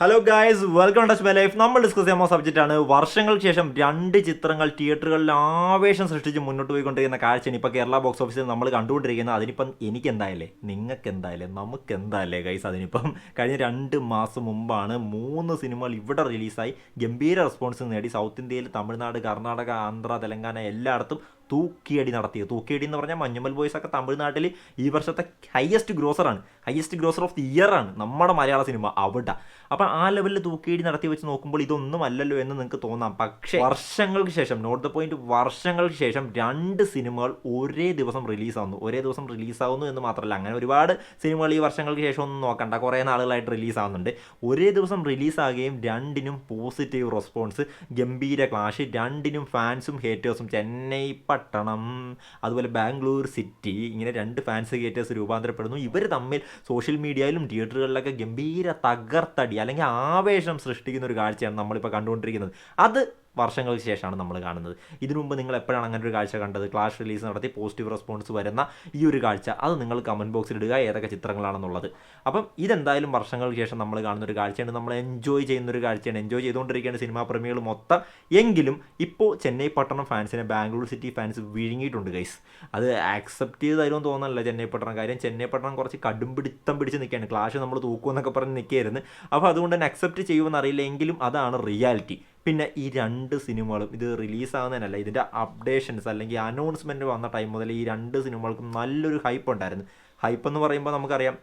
Hello guys welcome touch my life നമ്മൾ discuss ചെയ്യാൻ subject ആണ് വർഷങ്ങൾക്ക് ശേഷം രണ്ട് ചിത്രങ്ങൾ തിയേറ്ററുകളിൽ ആവേശം സൃഷ്ടിച്ച് മുന്നോട്ട് പോയിക്കൊണ്ടിരിക്കുന്ന കാഴ്ചയാണ് ഇപ്പോൾ കേരള ബോക്സ് ഓഫീസിൽ നമ്മൾ കണ്ടുകൊണ്ടിരിക്കുന്നത്. അതിനിപ്പം എനിക്ക് എന്തായാലേ നിങ്ങൾക്ക് എന്തായാലേ നമുക്ക് എന്തായാലേ ഗൈസ് അതിനിപ്പം കഴിഞ്ഞ രണ്ട് മാസം മുമ്പാണ് മൂന്ന് സിനിമകൾ ഇവിടെ റിലീസായി ഗംഭീര റെസ്പോൺസ് നേടി. സൗത്ത് ഇന്ത്യയിൽ തമിഴ്നാട് കർണാടക ആന്ധ്ര തെലങ്കാന എല്ലായിടത്തും തൂക്കിയടി നടത്തിയത്. തൂക്കിയടി എന്ന് പറഞ്ഞാൽ മഞ്ഞുമൽ ബോയ്സ് ഒക്കെ തമിഴ്നാട്ടിൽ ഈ വർഷത്തെ highest ഗ്രോസറാണ് highest grosser of the year ആണ് നമ്മുടെ മലയാള സിനിമ അവിടെ. അപ്പം ആ ലെവലിൽ തൂക്കിയടി നടത്തി വെച്ച് നോക്കുമ്പോൾ ഇതൊന്നും അല്ലല്ലോ എന്ന് നിങ്ങൾക്ക് തോന്നാം. പക്ഷേ വർഷങ്ങൾക്ക് ശേഷം നോട്ട് ദ പോയിന്റ് വർഷങ്ങൾക്ക് ശേഷം രണ്ട് സിനിമകൾ ഒരേ ദിവസം റിലീസാവുന്നു ഒരേ ദിവസം റിലീസാവുന്നു എന്ന് മാത്രമല്ല അങ്ങനെ ഒരുപാട് സിനിമകൾ ഈ വർഷങ്ങൾക്ക് ശേഷം ഒന്നും നോക്കണ്ട. കുറേ നാളുകളായിട്ട് റിലീസാവുന്നുണ്ട് ഒരേ ദിവസം റിലീസാകുകയും രണ്ടിനും പോസിറ്റീവ് റെസ്പോൺസ് ഗംഭീര ക്ലാഷ് രണ്ടിനും ഫാൻസും ഹേറ്റേഴ്സും ചെന്നൈ പട്ടണം അതുപോലെ ബാംഗ്ലൂർ സിറ്റി ഇങ്ങനെ രണ്ട് ഫാൻസ് കേറ്റേഴ്സ് രൂപാന്തരപ്പെടുന്നു. ഇവർ തമ്മിൽ സോഷ്യൽ മീഡിയയിലും തിയേറ്ററുകളിലൊക്കെ ഗംഭീര തകർത്തടി അല്ലെങ്കിൽ ആവേശം സൃഷ്ടിക്കുന്ന ഒരു കാഴ്ചയാണ് നമ്മളിപ്പോൾ കണ്ടുകൊണ്ടിരിക്കുന്നത്. അത് വർഷങ്ങൾക്ക് ശേഷമാണ് നമ്മൾ കാണുന്നത്. ഇതിനു മുമ്പ് നിങ്ങൾ എപ്പോഴാണ് അങ്ങനെ ഒരു കാഴ്ച കണ്ടത്? ക്ലാഷ് റിലീസ് നടത്തി പോസിറ്റീവ് റെസ്പോൺസ് വരുന്ന ഈ ഒരു കാഴ്ച അത് നിങ്ങൾ കമന്റ് ബോക്സിൽ ഇടുക ഏതൊക്കെ ചിത്രങ്ങളാണെന്നുള്ളത്. അപ്പം ഇതെന്തായാലും വർഷങ്ങൾക്ക് ശേഷം നമ്മൾ കാണുന്ന ഒരു കാഴ്ചയാണ്. നമ്മൾ എൻജോയ് ചെയ്യുന്ന ഒരു കാഴ്ചയാണ്. എൻജോയ് ചെയ്തുകൊണ്ടിരിക്കുകയാണ് സിനിമാ പ്രേമികൾ മൊത്തം. എങ്കിലും ഇപ്പോൾ ചെന്നൈ പട്ടണം ഫാൻസിനെ ബാംഗ്ലൂർ സിറ്റി ഫാൻസ് വിഴുങ്ങിയിട്ടുണ്ട് ഗൈസ് അത് ആക്സെപ്റ്റ് ചെയ്ത് തരുമെന്ന് തോന്നുന്നില്ല ചെന്നൈ പട്ടണം കാര്യം. ചെന്നൈ പട്ടണം കുറച്ച് കടുംപിടുത്തം പിടിച്ച് നിൽക്കുകയാണ്. ക്ലാഷ് നമ്മൾ തൂക്കുമെന്നൊക്കെ പറഞ്ഞ് നിൽക്കുകയായിരുന്നു. അപ്പോൾ അതുകൊണ്ട് തന്നെ അക്സെപ്റ്റ് ചെയ്യുമെന്ന് അറിയില്ല. എങ്കിലും അതാണ് റിയാലിറ്റി പിന്നെ ഈ രണ്ട് സിനിമകളും ഇത് റിലീസാകുന്നതിനല്ല ഇതിന്റെ അപ്ഡേഷൻസ് അല്ലെങ്കിൽ അനൗൺസ്മെന്റ് വന്ന ടൈം മുതൽ ഈ രണ്ട് സിനിമകൾക്കും നല്ലൊരു ഹൈപ്പ് ഉണ്ടായിരുന്നു. ഹൈപ്പ് എന്ന് പറയുമ്പോൾ നമുക്കറിയാം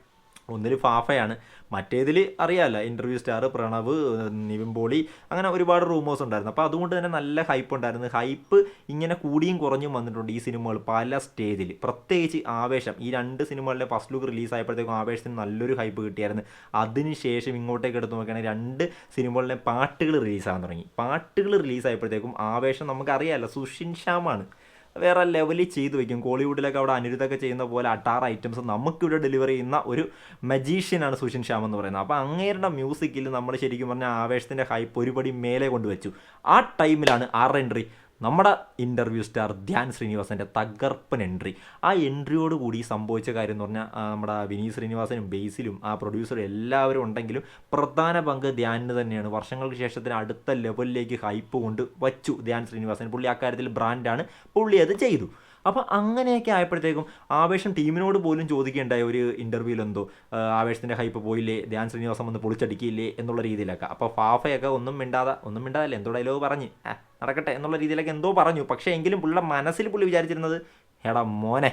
ഒന്നിൽ ഫാഫയാണ്. മറ്റേതിൽ അറിയാമല്ല ഇന്റർവ്യൂ സ്റ്റാർ പ്രണവ് നിവിൻ പോളി അങ്ങനെ ഒരുപാട് റൂമേഴ്സ് ഉണ്ടായിരുന്നു. അപ്പോൾ അതുകൊണ്ട് തന്നെ നല്ല ഹൈപ്പ് ഉണ്ടായിരുന്നു. ഹൈപ്പ് ഇങ്ങനെ കൂടിയും കുറഞ്ഞും വന്നിട്ടുണ്ട് ഈ സിനിമകൾ പല സ്റ്റേജിൽ പ്രത്യേകിച്ച് ആവേശം. ഈ രണ്ട് സിനിമകളിലെ ഫസ്റ്റ് ലുക്ക് റിലീസ് ആയപ്പോഴത്തേക്കും ആവേശത്തിന് നല്ലൊരു ഹൈപ്പ് കിട്ടിയായിരുന്നു. അതിനുശേഷം ഇങ്ങോട്ടേക്ക് എടുത്ത് നോക്കുകയാണെങ്കിൽ രണ്ട് സിനിമകളിലെ പാട്ടുകൾ റിലീസാകാൻ തുടങ്ങി. പാട്ടുകൾ റിലീസ് ആയപ്പോഴത്തേക്കും ആവേശം നമുക്കറിയാമല്ലോ സുഷിൻ ശ്യാമാണ്. വേറെ ലെവലിൽ ചെയ്തു വെക്കും. കോളിവുഡിലൊക്കെ അവിടെ അനിരുദ്ധൊക്കെ ചെയ്യുന്ന പോലെ അട്ടാറ് ഐറ്റംസ് നമുക്കിവിടെ ഡെലിവറി ചെയ്യുന്ന ഒരു മജീഷ്യനാണ് സുഷിൻ ശ്യാം എന്ന് പറയുന്നത്. അപ്പോൾ അങ്ങേരുടെ മ്യൂസിക്കിൽ നമ്മൾ ശരിക്കും പറഞ്ഞാൽ ആവേശത്തിന്റെ ഹൈപ്പ് ഒരുപടി മേലെ കൊണ്ടുവച്ചു. ആ ടൈമിലാണ് ആർ എൻട്രി നമ്മുടെ ഇന്റർവ്യൂ സ്റ്റാർ ധ്യാൻ ശ്രീനിവാസന്റെ തകർപ്പൻ എൻട്രി ആ എൻട്രിയോട് കൂടി സംഭവിച്ച കാര്യം എന്ന് പറഞ്ഞാൽ നമ്മുടെ വിനീത് ശ്രീനിവാസനും ബേസിലും ആ പ്രൊഡ്യൂസറും എല്ലാവരും ഉണ്ടെങ്കിലും പ്രധാന പങ്ക് ധ്യാനിന് തന്നെയാണ്. വർഷങ്ങൾക്ക് ശേഷത്തിന് അടുത്ത ലെവലിലേക്ക് ഹൈപ്പ് കൊണ്ട് വച്ചു ധ്യാൻ ശ്രീനിവാസൻ. പുള്ളി ആ അക്കാര്യത്തിൽ ബ്രാൻഡാണ് പുള്ളി അത് ചെയ്തു. അപ്പോൾ അങ്ങനെയൊക്കെ ആയപ്പോഴത്തേക്കും ആവേശം ടീമിനോട് പോലും ചോദിക്കേണ്ടായ ഒരു ഇന്റർവ്യൂവിൽ എന്തോ ആവേശത്തിന്റെ ഹൈപ്പ് പോയില്ലേ ധ്യാൻ ശ്രീനിവാസം വന്ന് പൊളിച്ചടിക്കില്ലേ എന്നുള്ള രീതിയിലൊക്കെ. അപ്പോൾ ഫാഫയൊക്കെ ഒന്നും മിണ്ടാതെ ഒന്നും മിണ്ടാതല്ലേ എന്തോ ഡയലോഗ് പറഞ്ഞ് നടക്കട്ടെ എന്നുള്ള രീതിയിലൊക്കെ എന്തോ പറഞ്ഞു. പക്ഷേ എങ്കിലും പുള്ളിയുടെ മനസ്സിൽ പുള്ളി വിചാരിച്ചിരുന്നത് എടാ മോനെ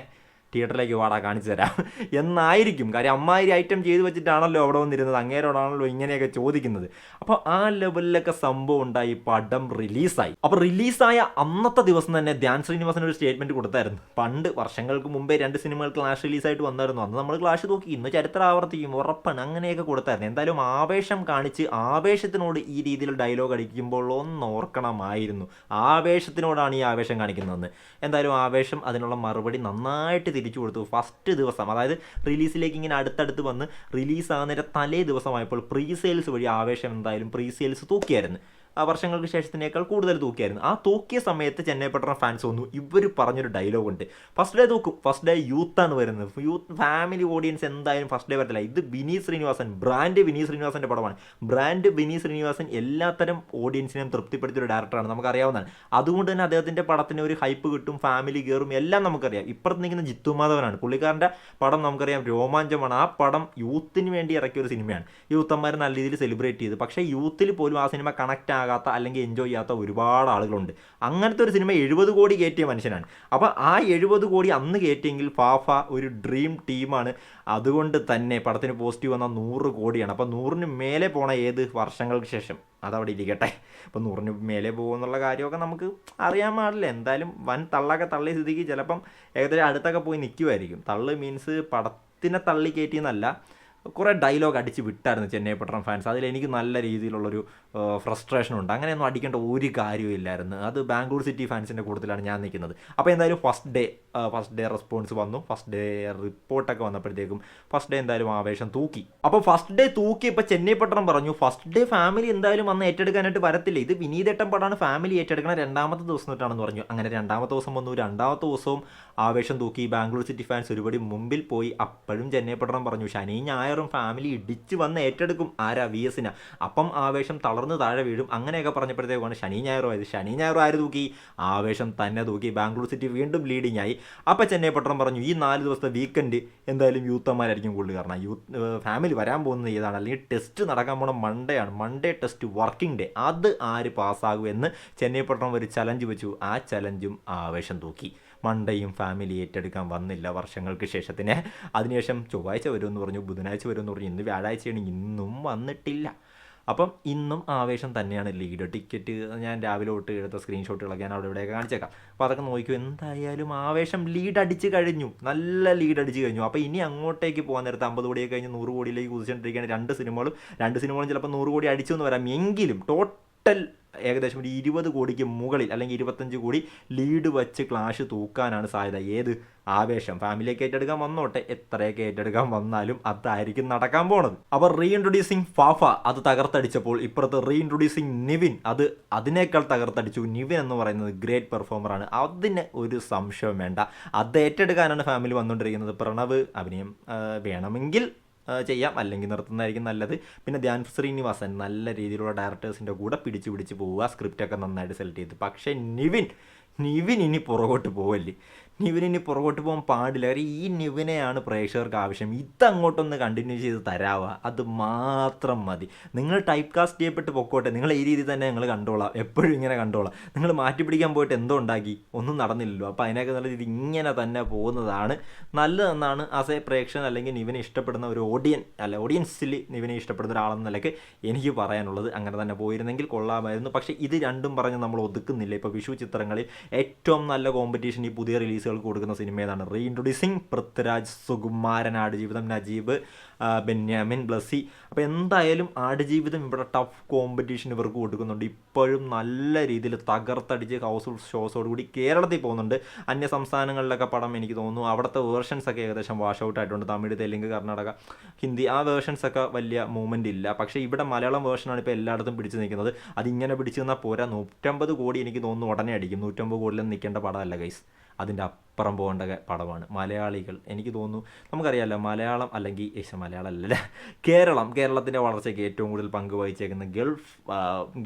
തിയേറ്ററിലേക്ക് വാടാ കാണിച്ചു തരാം. എന്നായിരിക്കും. കാര്യം അമ്മായിരി ഐറ്റം ചെയ്തു വെച്ചിട്ടാണല്ലോ അവിടെ വന്നിരുന്നത്. അങ്ങേരോടാണല്ലോ ഇങ്ങനെയൊക്കെ ചോദിക്കുന്നത്. അപ്പോൾ ആ ലെവലിലൊക്കെ സംഭവം ഉണ്ടായി പടം റിലീസായി. അപ്പോൾ റിലീസായ അന്നത്തെ ദിവസം തന്നെ ധ്യാൻ ശ്രീനിവാസൻ ഒരു സ്റ്റേറ്റ്മെന്റ് കൊടുത്തായിരുന്നു. പണ്ട് വർഷങ്ങൾക്ക് മുമ്പേ രണ്ട് സിനിമകൾ ക്ലാഷ് റിലീസായിട്ട് വന്നായിരുന്നു. അന്ന് നമ്മൾ ക്ലാഷ് നോക്കി. ഇന്ന് ചരിത്രം ആവർത്തിക്കും. ഉറപ്പാണ്. അങ്ങനെയൊക്കെ കൊടുത്തായിരുന്നു. എന്തായാലും ആവേശം കാണിച്ച് ആവേശത്തിനോട് ഈ രീതിയിൽ ഡയലോഗ് അടിക്കുമ്പോൾ ഒന്ന് ഓർക്കണമായിരുന്നു. ആവേശത്തിനോടാണ് ഈ ആവേശം കാണിക്കുന്നതെന്ന്. എന്തായാലും ആവേശം അതിനുള്ള മറുപടി നന്നായിട്ട് തിരിച്ചു കൊടുത്തു. ഫസ്റ്റ് ദിവസം അതായത് റിലീസിലേക്ക് ഇങ്ങനെ അടുത്തടുത്ത് വന്ന് റിലീസ് ആകുന്നതിന്റെ തലേ ദിവസമായപ്പോൾ പ്രീ സെയിൽസ് വഴി ആവേശം എന്തായാലും പ്രീ സെയിൽസ് തൂക്കിയായിരുന്നു. വർഷങ്ങൾക്ക് ശേഷത്തിനേക്കാൾ കൂടുതൽ തൂക്കിയായിരുന്നു. ആ തൂക്കിയ സമയത്ത് ചെന്നൈ പട്ടണ ഫാൻസ് വന്നു. ഇവർ പറഞ്ഞൊരു ഡയലോഗ് ഉണ്ട്. ഫസ്റ്റ് ഡേ തൂക്കും. ഫസ്റ്റ് ഡേ യൂത്ത് ആണ് വരുന്നത്. യൂത്ത് ഫാമിലി ഓഡിയൻസ് എന്തായാലും ഫസ്റ്റ് ഡേ വരത്തില്ല. ഇത് ബിനി ശ്രീനിവാസൻ ബ്രാൻഡ് ബിനി ശ്രീനിവാസന്റെ പടമാണ്. ബ്രാൻഡ് ബിനി ശ്രീനിവാസൻ എല്ലാത്തരം ഓഡിയൻസിനെയും തൃപ്തിപ്പെടുത്തിയ ഒരു ഡയറക്ടറാണ് നമുക്കറിയാവുന്നതാണ്. അതുകൊണ്ട് തന്നെ അദ്ദേഹത്തിന്റെ പടത്തിന് ഒരു ഹൈപ്പ് കിട്ടും ഫാമിലി കയറും എല്ലാം നമുക്കറിയാം. ഇപ്പുറത്ത് നിൽക്കുന്ന ജിത്തു മാധവനാണ്. പുള്ളിക്കാരന്റെ പടം നമുക്കറിയാം. രോമാഞ്ചമാണ്. ആ പടം യൂത്തിന് വേണ്ടി ഇറക്കിയ ഒരു സിനിമയാണ്. യൂത്തന്മാരെ നല്ല രീതിയിൽ സെലിബ്രേറ്റ് ചെയ്ത്. പക്ഷേ യൂത്തിൽ പോലും ആ സിനിമ കണക്റ്റ് ആകാത്ത അല്ലെങ്കിൽ എൻജോയ് ചെയ്യാത്ത ഒരുപാട് ആളുകളുണ്ട്. അങ്ങനത്തെ ഒരു സിനിമ എഴുപത് കോടി കയറ്റിയ മനുഷ്യനാണ്. അപ്പോൾ ആ എഴുപത് കോടി അന്ന് കയറ്റിയെങ്കിൽ ഫാഫ ഒരു ഡ്രീം ടീമാണ് അതുകൊണ്ട് തന്നെ പടത്തിന് പോസിറ്റീവ് വന്ന നൂറ് കോടിയാണ്. അപ്പോൾ നൂറിന് മേലെ പോണ ഏത് വർഷങ്ങൾക്ക് ശേഷം? അതവിടെ ഇരിക്കട്ടെ. അപ്പോൾ നൂറിന് മേലെ പോകുമെന്നുള്ള കാര്യമൊക്കെ നമുക്ക് അറിയാൻ പാടില്ല. എന്തായാലും വൻ തള്ളൊക്കെ തള്ളിയ സ്ഥിതിക്ക് ചിലപ്പം ഏകദേശം അടുത്തൊക്കെ പോയി നിൽക്കുമായിരിക്കും തള്ള് മീൻസ് പടത്തിനെ തള്ളി കയറ്റിയെന്നല്ല കുറേ ഡയലോഗ് അടിച്ച് വിട്ടായിരുന്നു ചെന്നൈ പട്ടണം ഫാൻസ് അതിൽ എനിക്ക് നല്ല രീതിയിലുള്ളൊരു ഫ്രസ്ട്രേഷൻ ഉണ്ട്. അങ്ങനെയൊന്നും അടിക്കേണ്ട ഒരു കാര്യവും ഇല്ലായിരുന്നു. അത് ബാംഗ്ലൂർ സിറ്റി ഫാൻസിന്റെ കൂട്ടത്തിലാണ് ഞാൻ നിൽക്കുന്നത്. അപ്പോൾ എന്തായാലും first day first day response വന്നു. ഫസ്റ്റ് ഡേ റിപ്പോർട്ടൊക്കെ വന്നപ്പോഴത്തേക്കും ഫസ്റ്റ് ഡേ എന്തായാലും ആവേശം തൂക്കി. അപ്പോൾ ഫസ്റ്റ് ഡേ തൂക്കി ഇപ്പോൾ ചെന്നൈ പട്ടണം പറഞ്ഞു ഫസ്റ്റ് ഡേ ഫാമിലി എന്തായാലും അന്ന് ഏറ്റെടുക്കാനായിട്ട് വരത്തില്ല. ഇത് വിനീതേട്ടൻ പടമാണ്. ഫാമിലി ഏറ്റെടുക്കണ രണ്ടാമത്തെ ദിവസം തൊട്ടാണെന്ന് പറഞ്ഞു. അങ്ങനെ രണ്ടാമത്തെ ദിവസം വന്നു. രണ്ടാമത്തെ ദിവസവും ആവേശം തൂക്കി. ബാംഗ്ലൂർ സിറ്റി ഫാൻസ് ഒരുപടി മുമ്പിൽ പോയി. അപ്പോഴും ചെന്നൈ പട്ടണം പറഞ്ഞു ശനി ഞായർ ഞായറും ഫാമിലി ഇടിച്ച് വന്ന് ഏറ്റെടുക്കും. ആരാ? വി എസിന് അപ്പം ആവേശം തളർന്ന് താഴെ വീഴും. അങ്ങനെയൊക്കെ പറഞ്ഞപ്പോഴത്തേക്കാണ് ശനി ഞായറും ആയത്. ശനി ഞായറും ആര് തൂക്കി? ആവേശം തന്നെ തൂക്കി. ബാംഗ്ലൂർ സിറ്റി വീണ്ടും ലീഡിംഗ് ആയി. അപ്പം ചെന്നൈ പട്ടണം പറഞ്ഞു ഈ നാല് ദിവസത്തെ വീക്കെൻഡ് എന്തായാലും യൂത്തന്മാരായിരിക്കും കൂടുതൽ. കാരണം യൂത്ത് ഫാമിലി വരാൻ പോകുന്നത് ഏതാണ്? അല്ലെങ്കിൽ ടെസ്റ്റ് നടക്കാൻ പോണ മൺഡേ ആണ്. മൺഡേ ടെസ്റ്റ് വർക്കിംഗ് ഡേ അത് ആര് പാസ്സാകും എന്ന് ചെന്നൈ പട്ടണം ഒരു ചലഞ്ച് വെച്ചു. ആ ചലഞ്ചും ആവേശം തൂക്കി. മൺഡേയും ഫാമിലി ഏറ്റെടുക്കാൻ വന്നില്ല വർഷങ്ങൾക്ക് ശേഷത്തിന്. അതിനുശേഷം ചൊവ്വാഴ്ച വരുമെന്ന് പറഞ്ഞു ബുധനാഴ്ച വരുമെന്ന് പറഞ്ഞു ഇന്ന് വ്യാഴാഴ്ചയാണ് ഇന്നും വന്നിട്ടില്ല. അപ്പം ഇന്നും ആവേശം തന്നെയാണ് ലീഡ്. ടിക്കറ്റ് ഞാൻ രാവിലെ തൊട്ട് എടുത്ത സ്ക്രീൻഷോട്ടുകളൊക്കെ ഞാൻ അവിടെ ഇവിടെയൊക്കെ കാണിച്ചേക്കാം. അപ്പോൾ അതൊക്കെ നോക്കിയോ എന്തായാലും ആവേശം ലീഡ് അടിച്ച് കഴിഞ്ഞു. നല്ല ലീഡ് അടിച്ച് കഴിഞ്ഞു. അപ്പോൾ ഇനി അങ്ങോട്ടേക്ക് പോകാൻ നേരത്തെ അമ്പത് കോടിയൊക്കെ കഴിഞ്ഞ് നൂറ് കോടിയിലേക്ക് കുതിച്ചുകൊണ്ടിരിക്കുകയാണ് രണ്ട് സിനിമകളും. രണ്ട് സിനിമകളും ചിലപ്പോൾ നൂറ് കോടി അടിച്ചു എന്ന് വരാം. എങ്കിലും ടോട്ടൽ ഏകദേശം ഒരു ഇരുപത് കോടിക്ക് മുകളിൽ അല്ലെങ്കിൽ ഇരുപത്തഞ്ച് കോടി ലീഡ് വെച്ച് ക്ലാഷ് തൂക്കാനാണ് സാധ്യത. ഏത് ആവേശം? ഫാമിലിയൊക്കെ ഏറ്റെടുക്കാൻ വന്നോട്ടെ. എത്രയൊക്കെ ഏറ്റെടുക്കാൻ വന്നാലും അതായിരിക്കും നടക്കാൻ പോണത്. അവർ റീഇൻട്രൊഡ്യൂസിങ് ഫാഫ അത് തകർത്തടിച്ചപ്പോൾ ഇപ്പുറത്ത് റീഇൻട്രൊഡ്യൂസിങ് നിവിൻ അത് അതിനേക്കാൾ തകർത്തടിച്ചു. നിവിൻ എന്ന് പറയുന്നത് ഗ്രേറ്റ് പെർഫോമറാണ് അതിന് ഒരു സംശയം വേണ്ട. അത് ഏറ്റെടുക്കാനാണ് ഫാമിലി വന്നുകൊണ്ടിരിക്കുന്നത് പ്രണവ് അഭിനയം വേണമെങ്കിൽ ചെയ്യാം. അല്ലെങ്കിൽ നിർത്തുന്നതായിരിക്കും നല്ലത്. പിന്നെ ധ്യാൻ ശ്രീനിവാസൻ നല്ല രീതിയിലുള്ള ഡയറക്ടേഴ്സിന്റെ കൂടെ പിടിച്ചു പിടിച്ച് പോവുക. സ്ക്രിപ്റ്റൊക്കെ നന്നായിട്ട് സെലക്ട് ചെയ്ത്. പക്ഷേ നിവിൻ നിവിൻ ഇനി പുറകോട്ട് പോവല്ലേ? നിവിൻ ഇനി പുറകോട്ട് പോകാൻ പാടില്ല. കാര്യം ഈ നിവിനെയാണ് പ്രേക്ഷകർക്ക് ആവശ്യം. ഇതങ്ങോട്ടൊന്ന് കണ്ടിന്യൂ ചെയ്ത് തരാവുക അത് മാത്രം മതി. നിങ്ങൾ ടൈപ്പ് കാസ്റ്റ് ചെയ്യപ്പെട്ട് പൊക്കോട്ടെ. നിങ്ങൾ ഈ രീതി തന്നെ ഞങ്ങൾ കണ്ടോളാം. എപ്പോഴും ഇങ്ങനെ കണ്ടോളാം. നിങ്ങൾ മാറ്റി പിടിക്കാൻ പോയിട്ട് എന്തോ ഉണ്ടാക്കി? ഒന്നും നടന്നില്ലല്ലോ. അപ്പോൾ അതിനൊക്കെ നല്ല രീതി ഇങ്ങനെ തന്നെ പോകുന്നതാണ്. നല്ലതെന്നാണ് ആസ് എ പ്രേക്ഷകൻ അല്ലെങ്കിൽ നിവിനെ ഇഷ്ടപ്പെടുന്ന ഒരു ഓഡിയൻ അല്ല ഓഡിയൻസിൽ നിവിനെ ഇഷ്ടപ്പെടുന്ന ഒരാളെന്ന നിലയ്ക്ക് എനിക്ക് പറയാനുള്ളത് അങ്ങനെ തന്നെ പോയിരുന്നെങ്കിൽ കൊള്ളാമായിരുന്നു. പക്ഷേ ഇത് രണ്ടും പറഞ്ഞ് നമ്മൾ ഒതുക്കുന്നില്ല. ഇപ്പോൾ വിഷു ചിത്രങ്ങളിൽ ഏറ്റവും നല്ല കോമ്പറ്റീഷൻ ഈ പുതിയ റിലീസുകൾക്ക് കൊടുക്കുന്ന സിനിമ ഏതാണ്? Re introducing Prithviraj Sukumaran Aadujeevitham Najeeb Benyamin Blessy. അപ്പോൾ എന്തായാലും ആടുജീവിതം ഇവിടെ ടഫ് കോമ്പറ്റീഷൻ ഇവർക്ക് കൊടുക്കുന്നുണ്ട്. ഇപ്പോഴും നല്ല രീതിയിൽ തകർത്തടിച്ച് ഹൗസ്ഫുൾ ഷോസോടുകൂടി കേരളത്തിൽ പോകുന്നുണ്ട്. അന്യ സംസ്ഥാനങ്ങളിലൊക്കെ പടം എനിക്ക് തോന്നുന്നു. അവിടുത്തെ വേർഷൻസ് ഒക്കെ ഏകദേശം വാഷ് ഔട്ട് ആയിട്ടുണ്ട്. തമിഴ് തെലുങ്ക് കർണാടക ഹിന്ദി. ആ വേർഷൻസ് ഒക്കെ വലിയ മൂവ്മെന്റ് ഇല്ല. പക്ഷേ ഇവിടെ മലയാളം വേർഷനാണ് ഇപ്പോൾ എല്ലായിടത്തും പിടിച്ചു നിൽക്കുന്നത്. അതിങ്ങനെ പിടിച്ചു നിന്നാൽ പോരാ. നൂറ്റമ്പത് കോടി എനിക്ക് തോന്നുന്നു ഉടനെ അടിക്കും. നൂറ്റമ്പത് കോടിയിലും നിൽക്കേണ്ട പടമല്ല ഗൈസ് അതിന്റെ അപ്പുറം പോകേണ്ട പടമാണ്. മലയാളികൾ എനിക്ക് തോന്നുന്നു നമുക്കറിയാമല്ലോ മലയാളം അല്ലെങ്കിൽ ഏഷ്യ മലയാളം അല്ല കേരളം കേരളത്തിന്റെ വളർച്ചയ്ക്ക് ഏറ്റവും കൂടുതൽ പങ്ക് വഹിച്ചേക്കുന്ന ഗൾഫ്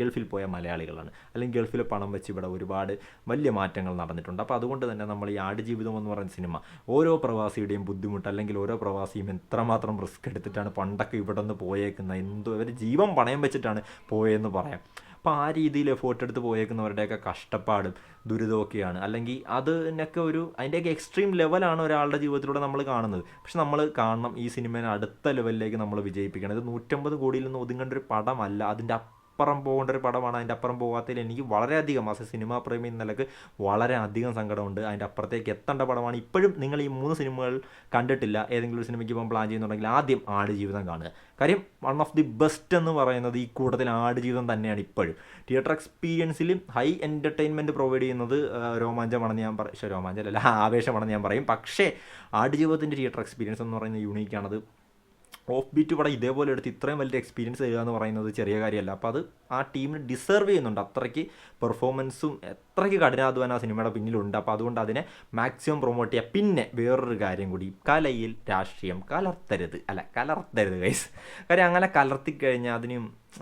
ഗൾഫിൽ പോയ മലയാളികളാണ്. അല്ലെങ്കിൽ ഗൾഫിൽ പണം വെച്ച് ഇവിടെ ഒരുപാട് വലിയ മാറ്റങ്ങൾ നടന്നിട്ടുണ്ട്. അപ്പോൾ അതുകൊണ്ട് തന്നെ നമ്മൾ ഈ ആടുജീവിതം എന്ന് പറയുന്ന സിനിമ ഓരോ പ്രവാസിയുടെയും ബുദ്ധിമുട്ട് അല്ലെങ്കിൽ ഓരോ പ്രവാസിയും എത്രമാത്രം റിസ്ക് എടുത്തിട്ടാണ് പണ്ടൊക്കെ ഇവിടെ നിന്ന് പോയേക്കുന്നത്? എന്തോ അവർ ജീവൻ പണയം വെച്ചിട്ടാണ് പോയതെന്ന് പറയാം. അപ്പോൾ ആ രീതിയിൽ എഫേർട്ട് എടുത്ത് പോയേക്കുന്നവരുടെയൊക്കെ കഷ്ടപ്പാടും ദുരിതമൊക്കെയാണ്. അല്ലെങ്കിൽ അതിനൊക്കെ ഒരു അതിന്റെയൊക്കെ എക്സ്ട്രീം ലെവലാണ് ഒരാളുടെ ജീവിതത്തിലൂടെ നമ്മൾ കാണുന്നത്. പക്ഷെ നമ്മൾ കാണണം ഈ സിനിമേനെ അടുത്ത ലെവലിലേക്ക് നമ്മൾ വിജയിപ്പിക്കണം. ഇത് നൂറ്റമ്പത് കോടിയിൽ നിന്ന് ഒതുങ്ങേണ്ട ഒരു പടമല്ല. അതിന്റെ അപ്പുറം പോകേണ്ട ഒരു പടമാണ്. അതിന്റെ അപ്പുറം പോകാത്തതിൽ എനിക്ക് വളരെയധികം ആസ് എ സിനിമാ പ്രേമി എന്ന നിലയ്ക്ക് വളരെ അധികം സങ്കടമുണ്ട്. അതിന്റെ അപ്പുറത്തേക്ക് എത്തേണ്ട പടമാണ്. ഇപ്പോഴും നിങ്ങൾ ഈ മൂന്ന് സിനിമകൾ കണ്ടിട്ടില്ല. ഏതെങ്കിലും ഒരു സിനിമയ്ക്ക് പോകാൻ പ്ലാൻ ചെയ്യുന്നുണ്ടെങ്കിൽ ആദ്യം ആടുജീവിതം കാണുക. കാര്യം വൺ ഓഫ് ദി ബെസ്റ്റ് എന്ന് പറയുന്നത് ഈ കൂട്ടത്തിൽ ആടുജീവിതം തന്നെയാണ് ഇപ്പോഴും. തിയേറ്റർ എക്സ്പീരിയൻസിലും ഹൈ എന്റർടൈൻമെന്റ് പ്രൊവൈഡ് ചെയ്യുന്നത് രോമാഞ്ചമാണെന്ന് ഞാൻ പറയും രോമാഞ്ചമല്ല ആവേശമാണെന്ന് ഞാൻ പറയും. പക്ഷേ ആടുജീവിതത്തിന്റെ തിയേറ്റർ എക്സ്പീരിയൻസ് എന്ന് പറയുന്നത് യൂണീക്കാണത് ഓഫ് ബീറ്റ് പടം ഇതേപോലെ എടുത്ത് ഇത്രയും വലിയ എക്സ്പീരിയൻസ് തരിക എന്ന് പറയുന്നത് ചെറിയ കാര്യമല്ല. അപ്പോൾ അത് ആ ടീമിന് ഡിസേർവ് ചെയ്യുന്നുണ്ട്. അത്രയ്ക്ക് പെർഫോമൻസും എത്രയ്ക്ക് കഠിനാധ്വാനം ആ സിനിമയുടെ പിന്നിലുണ്ട്. അപ്പോൾ അതുകൊണ്ട് അതിനെ മാക്സിമം പ്രൊമോട്ട് ചെയ്യുക പിന്നെ വേറൊരു കാര്യം കൂടി. കലയിൽ രാഷ്ട്രീയം കലർത്തരുത്. അല്ല കലർത്തരുത് ഗൈസ് കാര്യം അങ്ങനെ കലർത്തി കഴിഞ്ഞാൽ അതിന്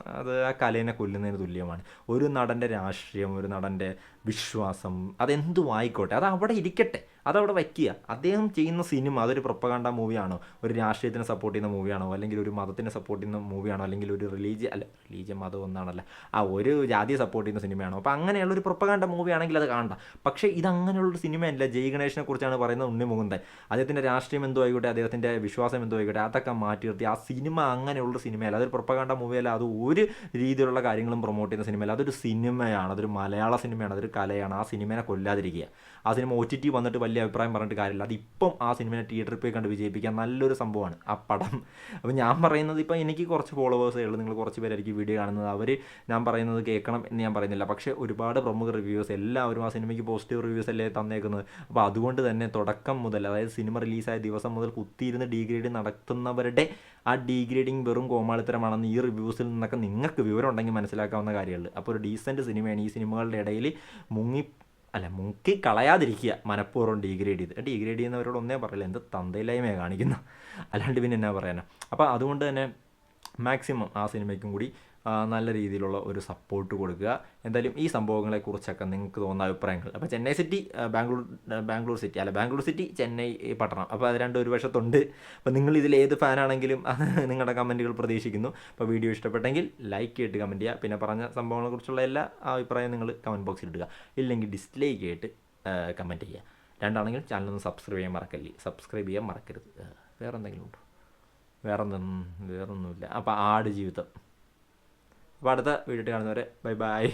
അത് ആ കലേനെ കൊല്ലുന്നതിന് തുല്യമാണ്. ഒരു നടന്റെ രാഷ്ട്രീയം ഒരു നടന്റെ വിശ്വാസം അതെന്തും ആയിക്കോട്ടെ അത് അവിടെ ഇരിക്കട്ടെ അതവിടെ വയ്ക്കുക. അദ്ദേഹം ചെയ്യുന്ന സിനിമ അതൊരു പ്രൊപ്പകാണ്ട മൂവിയാണോ? ഒരു രാഷ്ട്രീയത്തിനെ സപ്പോർട്ട് ചെയ്യുന്ന മൂവിയാണോ? അല്ലെങ്കിൽ ഒരു മതത്തിനെ സപ്പോർട്ട് ചെയ്യുന്ന മൂവിയാണോ? അല്ലെങ്കിൽ ഒരു റിലീജിയ അല്ല റിലീജിയൻ മതം ഒന്നാണല്ല ആ ഒരു ജാതിയെ സപ്പോർട്ട് ചെയ്യുന്ന സിനിമയാണോ? അപ്പോൾ അങ്ങനെയുള്ള ഒരു പ്രൊപ്പകാണ്ട മൂവിയാണെങ്കിൽ അത് കാണണ്ട. പക്ഷേ ഇതങ്ങനെയുള്ളൊരു സിനിമയല്ല ജയ് ഗണേഷിനെ കുറിച്ചാണ് പറയുന്നത് ഉണ്ണി മുകുന്ദൻ അദ്ദേഹത്തിന്റെ രാഷ്ട്രീയം എന്തോ ആയിക്കോട്ടെ അദ്ദേഹത്തിന്റെ വിശ്വാസം എന്തോ ആയിക്കോട്ടെ അതൊക്കെ മാറ്റി നിർത്തി. ആ സിനിമ അങ്ങനെയുള്ള സിനിമയല്ല അതൊരു പ്രൊപ്പകാണ്ട മൂവിയല്ല അത് ഒരു രീതിയിലുള്ള കാര്യങ്ങളും പ്രൊമോട്ട് ചെയ്യുന്ന സിനിമയല്ല. അതൊരു സിനിമയാണ് അതൊരു മലയാള സിനിമയാണ് അതൊരു കലയാണ്. ആ സിനിമയെ കൊല്ലാതിരിക്കുക. ആ സിനിമ ഒ ടി ടി വന്നിട്ട് വലിയ അഭിപ്രായം പറഞ്ഞിട്ട് കാര്യമില്ല. അതിപ്പം ആ സിനിമയെ തിയേറ്ററിൽ പോയി കണ്ട് വിജയിപ്പിക്കാൻ നല്ലൊരു സംഭവമാണ്. ആ പടം. അപ്പോൾ ഞാൻ പറയുന്നത് ഇപ്പം എനിക്ക് കുറച്ച് ഫോളോവേഴ്സേ ഉള്ളൂ. നിങ്ങൾ കുറച്ച് പേരായിരിക്കും വീഡിയോ കാണുന്നത്. അവർ ഞാൻ പറയുന്നത് കേൾക്കണം എന്ന് ഞാൻ പറയുന്നില്ല. പക്ഷേ ഒരുപാട് പ്രമുഖ റിവ്യൂസ് എല്ലാവരും ആ സിനിമയ്ക്ക് പോസിറ്റീവ് റിവ്യൂസ് അല്ലേ തന്നേക്കുന്നത്. അപ്പോൾ അതുകൊണ്ട് തന്നെ തുടക്കം മുതൽ അതായത് സിനിമ റിലീസായ ദിവസം മുതൽ കുത്തിയിരുന്ന് ഡിഗ്രേഡ് നടത്തുന്നവരുടെ ആ ഡീഗ്രേഡിങ് വെറും കോമാളിത്തരമാണെന്ന് ഈ റിവ്യൂസിൽ നിന്നൊക്കെ നിങ്ങൾക്ക് വിവരം ഉണ്ടെങ്കിൽ മനസ്സിലാക്കാവുന്ന കാര്യമുള്ളൂ അപ്പോൾ ഒരു ഡീസന്റ് സിനിമയാണ് ഈ സിനിമകളുടെ ഇടയിൽ മുങ്ങി അല്ല മുക്കി കളയാതിരിക്കുക. മനഃപൂർവം ഡീഗ്രേഡ് ചെയ്ത്. ഡീഗ്രേഡ് ചെയ്യുന്നവരോട് ഒന്നേ പറയില്ല എന്ത് തന്തയില്ലായ്മയാണ് കാണിക്കുന്ന? അല്ലാണ്ട് പിന്നെ എന്നാ പറയാനാ. അപ്പോൾ അതുകൊണ്ട് തന്നെ മാക്സിമം ആ സിനിമയ്ക്കും കൂടി നല്ല രീതിയിലുള്ള ഒരു സപ്പോർട്ട് കൊടുക്കുക. എന്തായാലും ഈ സംഭവങ്ങളെക്കുറിച്ചൊക്കെ നിങ്ങൾക്ക് തോന്നുന്ന അഭിപ്രായങ്ങൾ. അപ്പോൾ ചെന്നൈ സിറ്റി ബാംഗ്ലൂർ ബാംഗ്ലൂർ സിറ്റി അല്ല ബാംഗ്ലൂർ സിറ്റി ചെന്നൈ പട്ടണം. അപ്പോൾ അത് രണ്ടും ഒരു വശത്തുണ്ട്. അപ്പോൾ നിങ്ങൾ ഇതിൽ ഏത് ഫാനാണെങ്കിലും നിങ്ങളുടെ കമന്റുകൾ പ്രതീക്ഷിക്കുന്നു. അപ്പോൾ വീഡിയോ ഇഷ്ടപ്പെട്ടെങ്കിൽ ലൈക്ക് ചെയ്തിട്ട് കമന്റ് ചെയ്യുക. പിന്നെ പറഞ്ഞ സംഭവങ്ങളെക്കുറിച്ചുള്ള എല്ലാ അഭിപ്രായം നിങ്ങൾ കമന്റ് ബോക്സിൽ ഇടുക. ഇല്ലെങ്കിൽ ഡിസ്ലൈക്ക് ചെയ്തിട്ട് കമന്റ് ചെയ്യുക. രണ്ടാണെങ്കിൽ ചാനലൊന്ന് സബ്സ്ക്രൈബ് ചെയ്യാൻ മറക്കല്ലേ? സബ്സ്ക്രൈബ് ചെയ്യാൻ മറക്കരുത്. വേറെ എന്തെങ്കിലും ഉണ്ടോ? വേറെ എന്തൊന്നും വേറൊന്നുമില്ല. അപ്പോൾ ആട് ജീവിതം അപ്പോൾ അടുത്ത വീഡിയോ കാണുന്നവരെ ബൈ ബൈ